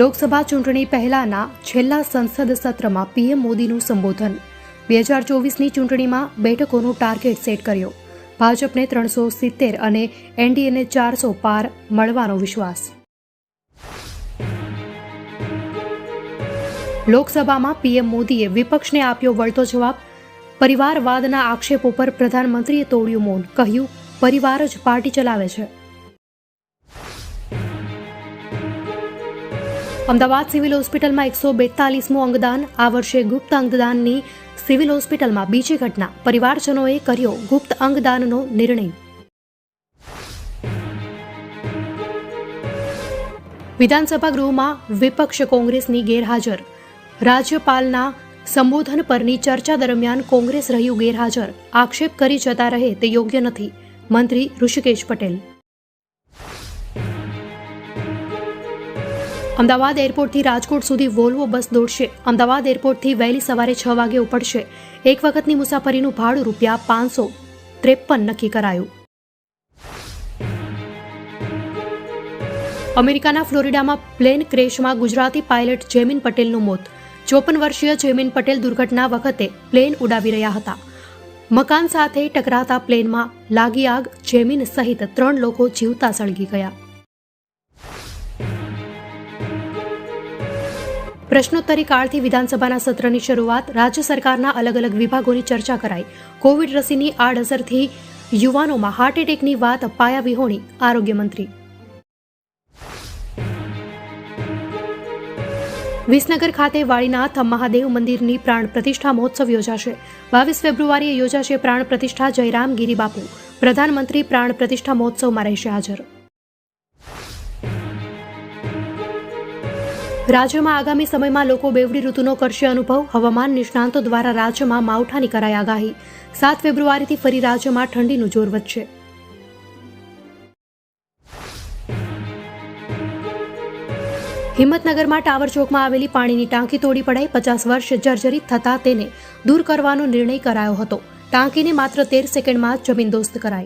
લોકસભા ચૂંટણી પહેલાના છેલ્લા સંસદ સત્રમાં પીએમ મોદીનું સંબોધન. બે હજાર ચોવીસની ચૂંટણીમાં બેઠકોનો ટાર્ગેટ સેટ કર્યો. ભાજપને ત્રણસો સિત્તેર અને એનડીએને ચારસો પાર મળવાનો વિશ્વાસ. લોકસભામાં પીએમ મોદીએ વિપક્ષને આપ્યો વળતો જવાબ. પરિવારવાદના આક્ષેપો પર પ્રધાનમંત્રીએ તોડ્યું મૌન, કહ્યું, પરિવાર જ પાર્ટી ચલાવે છે. અમદાવાદ સિવિલ હોસ્પિટલમાં એકસો બેતાલીસમું અંગદાન, આ વર્ષે ગુપ્ત અંગદાનની સિવિલ હોસ્પિટલમાં બીજી ઘટના. પરિવારજનોએ કર્યો ગુપ્ત અંગદાનનો નિર્ણય. વિધાનસભા ગૃહમાં વિપક્ષ કોંગ્રેસની ગેરહાજર. રાજ્યપાલના સંબોધન પરની ચર્ચા દરમિયાન કોંગ્રેસ રહ્યું ગેરહાજર. આક્ષેપ કરી જતા રહે તે યોગ્ય નથી. મંત્રી ઋષિકેશ પટેલ અમદાવાદ એરપોર્ટથી રાજકોટ સુધી વોલ્વો બસ દોડશે. અમદાવાદ એરપોર્ટથી વહેલી સવારે છ વાગે ઉપડશે. એક વખતની મુસાફરીનું ભાડું રૂપિયા પાંચસો ત્રેપન નક્કી કરાયું. અમેરિકાના ફ્લોરિડામાં પ્લેન ક્રેશમાં ગુજરાતી પાયલટ જેમિન પટેલનું મોત. ચોપન વર્ષીય જેમિન પટેલ દુર્ઘટના વખતે પ્લેન ઉડાવી રહ્યા હતા. મકાન સાથે ટકરાતા પ્લેનમાં લાગી આગ, જેમિન સહિત ત્રણ લોકો જીવતા સળગી ગયા. પ્રશ્નોત્તરી કાળથી વિધાનસભાના સત્રની શરૂઆત રાજ્ય સરકારના અલગ અલગ વિભાગોની ચર્ચા કરાઈ. કોવિડ રસીની આડઅસરથી યુવાનોમાં હાર્ટ એટેકની વાત પાયા વિહોણી આરોગ્ય મંત્રી. વિસનગર ખાતે વાળીનાથ મહાદેવ મંદિરની પ્રાણ પ્રતિષ્ઠા મહોત્સવ યોજાશે. બાવીસ ફેબ્રુઆરીએ યોજાશે પ્રાણ પ્રતિષ્ઠા જયરામ ગીરી પ્રધાનમંત્રી પ્રાણ પ્રતિષ્ઠા મહોત્સવમાં રહેશે હાજર. રાજ્યમાં આગામી સમયમાં લોકો બેવડી ઋતુનો કરશે અનુભવ. હવામાન નિષ્ણાંતો દ્વારા રાજ્યમાં માવઠાની કરાઈ આગાહી. સાત ફેબ્રુઆરીથી ફરી રાજ્યમાં ઠંડીનું જોર વધશે. હિંમતનગરમાં ટાવર ચોકમાં આવેલી પાણીની ટાંકી તોડી પડાઈ. પચાસ વર્ષ જર્જરિત થતાં તેને દૂર કરવાનો નિર્ણય કરાયો હતો. ટાંકીને માત્ર તેર સેકન્ડમાં જમીનદોસ્ત કરાઈ.